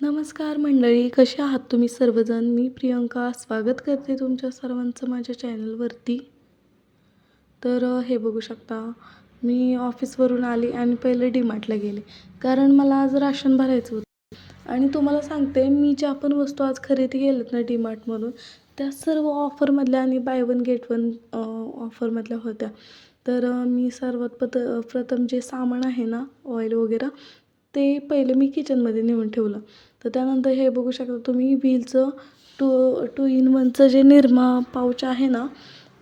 नमस्कार मंडळी कसे आहात तुम्ही सर्वजण? मी प्रियंका. स्वागत करते तुमच्या सर्वांचं माझ्या चॅनलवरती. तर हे बघू शकता मी ऑफिसवरून आले आणि पहिले डीमार्टला गेले. कारण मला आज राशन भरायचं होतं. आणि तुम्हाला सांगते मी ज्या पण वस्तू आज खरेदी केल्यात ना डीमार्टमधून त्या सर्व ऑफरमधल्या आणि बाय वन गेट वन ऑफरमधल्या होत्या. तर मी सर्वात पत प्रथम जे सामान आहे ना ऑइल वगैरे ते पहिलं मी किचनमध्ये नेऊन ठेवलं. तर त्यानंतर हे बघू शकता तुम्ही व्हीलचं टू टू इन वनचं जे निरमा पाऊच आहे ना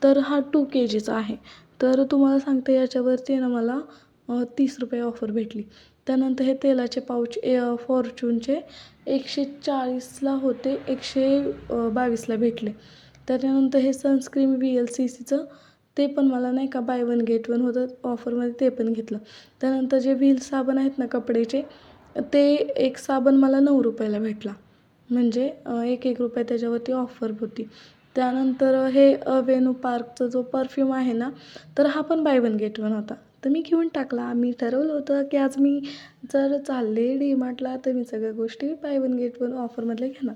तर हा टू के जीचा आहे. तर तुम्हाला सांगते याच्यावरती आहे ना मला तीस रुपये ऑफर भेटली. त्यानंतर हे तेलाचे पाऊच ए फॉर्च्यूनचे एकशे चाळीसला होते एकशे बावीसला भेटले. त्याच्यानंतर हे सनस्क्रीन व्ही एल सी सीचं ते पण मला नाही का बाय वन गेट वन होतं ऑफरमध्ये ते पण घेतलं. त्यानंतर जे व्हील साबण आहेत ना कपड्याचे ते एक साबण मला नऊ रुपयाला भेटला. म्हणजे एक एक रुपये त्याच्यावरती ऑफर होती. त्यानंतर हे अवेन्यू पार्कचा जो परफ्यूम आहे ना तर हा पण बाय वन गेट वन होता. तर मी घेऊन टाकला. मी ठरवलं होतं की आज मी जर चालले डीमार्टला तर मी सगळ्या गोष्टी बाय वन गेट वन ऑफरमधले घेणार.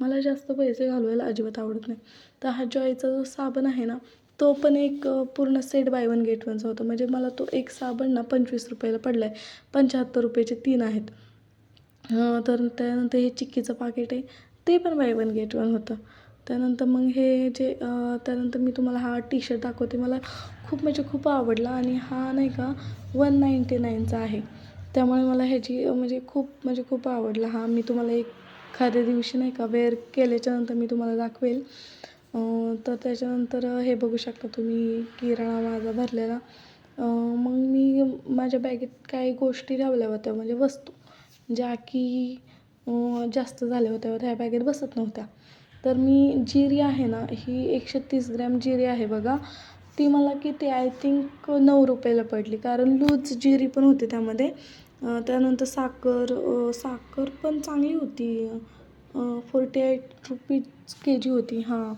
मला जास्त पैसे घालवायला अजिबात आवडत नाही. तर हा जॉयचा जो साबण आहे ना तो पण एक पूर्ण सेट बाय वन गेट वनचा होता. म्हणजे मला तो एक साबण ना पंचवीस रुपयाला पडला आहे पंच्याहत्तर रुपयाचे तीन आहेत. तर त्यानंतर हे चिक्कीचं पाकिट आहे. ते पण बाय वन गेट वन होतं. त्यानंतर मग हे जे त्यानंतर मी तुम्हाला हा टी शर्ट दाखवते. मला खूप म्हणजे खूप आवडला आणि हा नाही का वन नाईंटी नाईनचा आहे. त्यामुळे मला ह्याची म्हणजे खूप म्हणजे खूप आवडला हा. मी तुम्हाला एक एखाद्या दिवशी नाही का वेअर केल्याच्यानंतर मी तुम्हाला दाखवेल. तर त्याच्यानंतर हे बघू शकता तुम्ही किराणा माझा भरलेला. मग मी माझ्या बॅगेत काही गोष्टी ठेवल्या होत्या म्हणजे वस्तू ज्या की जास्त झाल्या होत्या त्या बॅगेत बसत नव्हत्या. तर मी जिरी आहे ना ही एकशे तीस ग्रॅम जिरी आहे बघा. ती मला किती आय थिंक नऊ रुपयाला पडली कारण लूज जिरी पण होती त्यामध्ये. त्यानंतर साखर साखर पण चांगली होती. Forty eight rupees K G होती हां.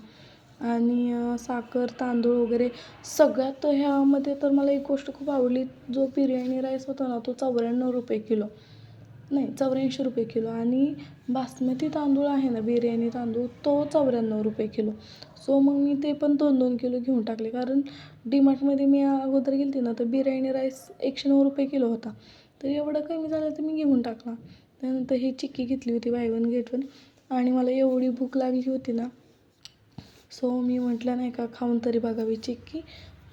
आणि साखर तांदूळ वगैरे सगळ्यात ह्यामध्ये तर मला एक गोष्ट खूप आवडली. जो बिर्याणी राईस होता ना तो चौऱ्याण्णव रुपये किलो. नाही चौऱ्याऐंशी रुपये किलो. आणि बासमती तांदूळ आहे ना बिर्याणी तांदूळ तो चौऱ्याण्णव रुपये किलो. सो मग मी ते पण दोन दोन किलो घेऊन टाकले. कारण डीमार्टमध्ये मी अगोदर गेलते ना तर बिर्याणी राईस एकशे नऊ रुपये किलो होता. तर एवढं कमी झालं तर मी घेऊन टाकला त्यानंतर ही चिक्की घेतली होती बाय वन गेट वन. आणि मला एवढी भूक लागली होती ना सो मी म्हटलं नाही का खाऊन तरी बघावी चिक्की.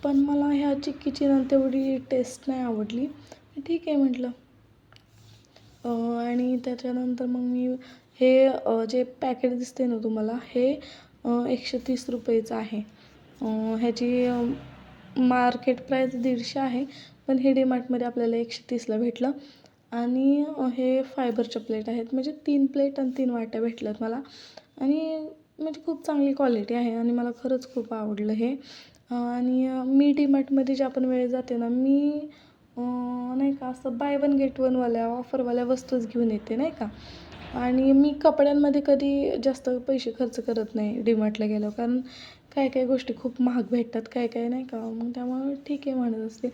पण मला ह्या चिक्कीची ना तेवढी टेस्ट नाही आवडली. ठीक आहे म्हटलं. आणि त्याच्यानंतर मग मी हे जे पॅकेट दिसते ना तुम्हाला हे एकशे तीस रुपयेचं आहे. ह्याची मार्केट प्राईस दीडशे आहे पण हे डीमार्टमध्ये आपल्याला एकशे तीसला भेटलं. आणि हे फायबरच्या प्लेट आहेत. म्हणजे तीन प्लेट आणि तीन वाट्या भेटल्यात मला. आणि म्हणजे खूप चांगली क्वालिटी आहे आणि मला खरंच खूप आवडलं हे. आणि मी मी डीमार्टमध्ये ज्या पण वेळेस जाते ना मी नाही का असं बाय वन गेट वनवाल्या ऑफरवाल्या वस्तूच घेऊन येते नाही का? आणि मी कपड्यांमध्ये कधी जास्त पैसे खर्च करत नाही डीमार्टला गेलो कारण काय काय गोष्टी खूप महाग भेटतात काय काय नाही का? मग त्यामुळे ठीक आहे म्हणत असते.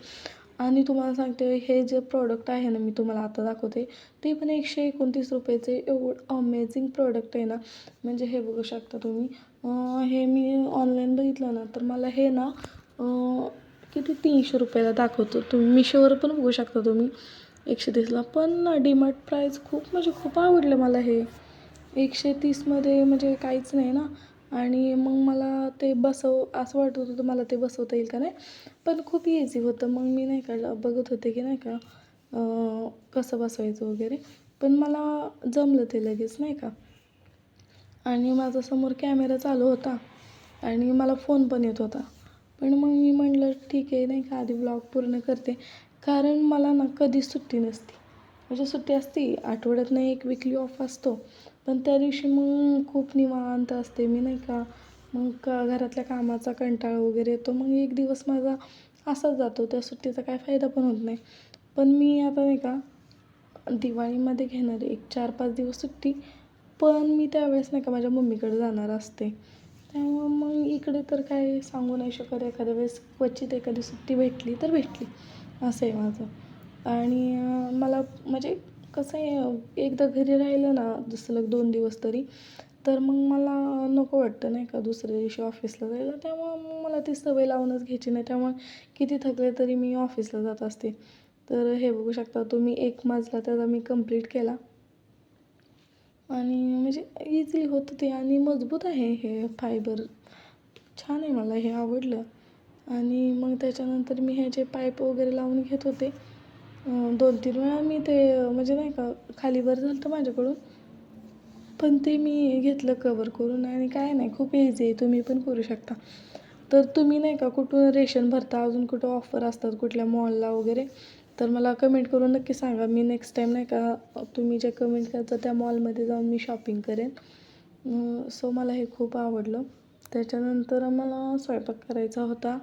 आणि तुम्हाला सांगते हे जे प्रोडक्ट आहे ना मी तुम्हाला आता दाखवते. ते पण एकशे एकोणतीस रुपयाचे एवढं अमेझिंग प्रोडक्ट आहे ना. म्हणजे हे बघू शकता तुम्ही. हे मी ऑनलाईन बघितलं ना तर मला हे ना किती तीनशे रुपयाला दाखवतो. तुम्ही मिशोवर पण बघू शकता तुम्ही. एकशे तीसला पण ना डीमार्ट प्राईस खूप म्हणजे खूप आवडलं मला हे. एकशे तीसमध्ये म्हणजे काहीच नाही ना. आणि मग मला ते बसव असं वाटत होतं मला ते बसवता येईल का नाही? पण खूप इझी होतं. मग मी नाही का बघत होते की नाही का कसं बसवायचं वगैरे. पण मला जमलं ते लगेच नाही का. आणि माझा समोर कॅमेरा चालू होता आणि मला फोन पण येत होता. पण मग मी म्हणलं ठीक आहे नाही का आधी ब्लॉग पूर्ण करते. कारण मला ना कधीच सुट्टी नसती. म्हणजे सुट्टी असती आठवड्यातनं एक विकली ऑफ असतो. पण त्या दिवशी मग खूप निवांत असते मी नाही का. मग का घरातल्या कामाचा कंटाळा वगैरे येतो. मग एक दिवस माझा असाच जातो. त्या सुट्टीचा काय फायदा पण होत नाही. पण मी आता नाही का दिवाळीमध्ये घेणार एक चार पाच दिवस सुट्टी. पण मी त्यावेळेस नाही का माझ्या मम्मीकडे जाणार असते. त्यामुळं मग इकडे तर काय सांगू नाही शकत. एखाद्या वेळेस क्वचित एखादी सुट्टी भेटली तर भेटली. असं आहे माझं. आणि मला म्हणजे कसं आहे एकदा घरी राहिलं ना सलग लग दोन दिवस तरी तर मग मला नको वाटतं नाही का दुसऱ्या दिवशी ऑफिसला जायला. त्यामुळं मग मला ती सवय लावूनच घ्यायची नाही. त्यामुळे किती थकले तरी मी ऑफिसला जात असते. तर हे बघू शकता तुम्ही एक मजला त्याचा मी कंप्लीट केला. आणि म्हणजे इझिली होतं ते आणि मजबूत आहे हे फायबर छान आहे मला हे आवडलं. आणि मग त्याच्यानंतर मी ह्याचे पाईप वगैरे लावून घेत होते दोन तीन वेळा मी ते म्हणजे नाही का खाली बरं झालं होतं माझ्याकडून. पण ते मी घेतलं कवर करून आणि काय नाही खूप इझी आहे तुम्ही पण करू शकता. तर तुम्ही नाही का कुठून रेशन भरता अजून कुठं ऑफर असतात कुठल्या मॉलला वगैरे? तर मला कमेंट करून नक्की सांगा. मी नेक्स्ट टाईम नाही का तुम्ही जे कमेंट करता त्या मॉलमध्ये जाऊन मी शॉपिंग करेन. सो मला हे खूप आवडलं. त्याच्यानंतर मला स्वयंपाक करायचा होता.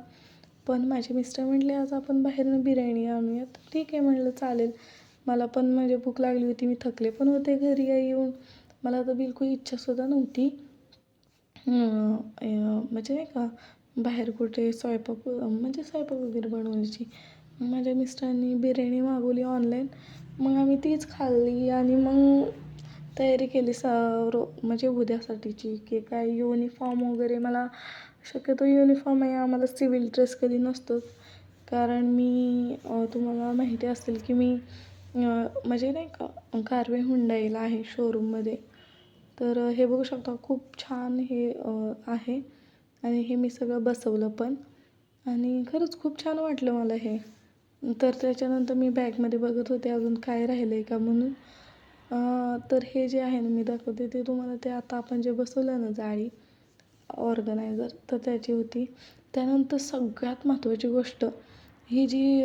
पण माझे मिस्टर म्हटले आज आपण बाहेरनं बिर्याणी आणूयात. ठीक आहे म्हटलं चालेल. मला पण म्हणजे भूक लागली होती मी थकले पण होते घरी येऊन. मला तर बिलकुल इच्छासुद्धा नव्हती. म्हणजे नाही का बाहेर कुठे स्वयंपाक म्हणजे स्वयंपाक वगैरे बनवण्याची माझ्या मिस्टरांनी बिर्याणी मागवली ऑनलाईन मग आम्ही तीच खाल्ली आणि मग तयारी केली स रो म्हणजे उद्यासाठीची. की काय युनिफॉर्म वगैरे मला शक्यतो युनिफॉर्म आहे आम्हाला सिव्हिल ड्रेस कधी नसतोच. कारण मी तुम्हाला माहिती असेल की मी म्हणजे नाही का कारवे हुंडाईला आहे शोरूममध्ये तर हे बघू शकता खूप छान हे आहे. आणि हे मी सगळं बसवलं पण. आणि खरंच खूप छान वाटलं मला हे. तर त्याच्यानंतर मी बॅगमध्ये बघत होते अजून काय राहिलं आहे का म्हणून. तर हे जे आहे ना मी दाखवते ते तुम्हाला ते आता आपण जे बसवलं ना जाळी ऑर्गनायझर तर त्याची होती. त्यानंतर सगळ्यात महत्त्वाची गोष्ट ही जी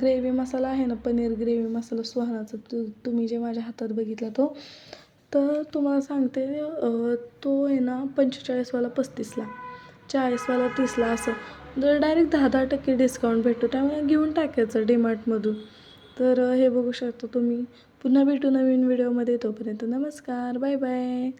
ग्रेव्ही मसाला आहे ना पनीर ग्रेव्ही मसाला सुहानाचा तु तुम्ही जे माझ्या हातात बघितला तो तर तुम्हाला सांगते तो आहे ना पंचेचाळीसवाला पस्तीसला चाळीसवाला तीसला असं. जर डायरेक्ट दहा दहा टक्के डिस्काउंट भेटतो त्यामुळे घेऊन टाकायचं डीमार्टमधून. तर हे बघू शकता तुम्ही. पुन्हा भेटू नवीन व्हिडिओमध्ये तोपर्यंत नमस्कार बाय बाय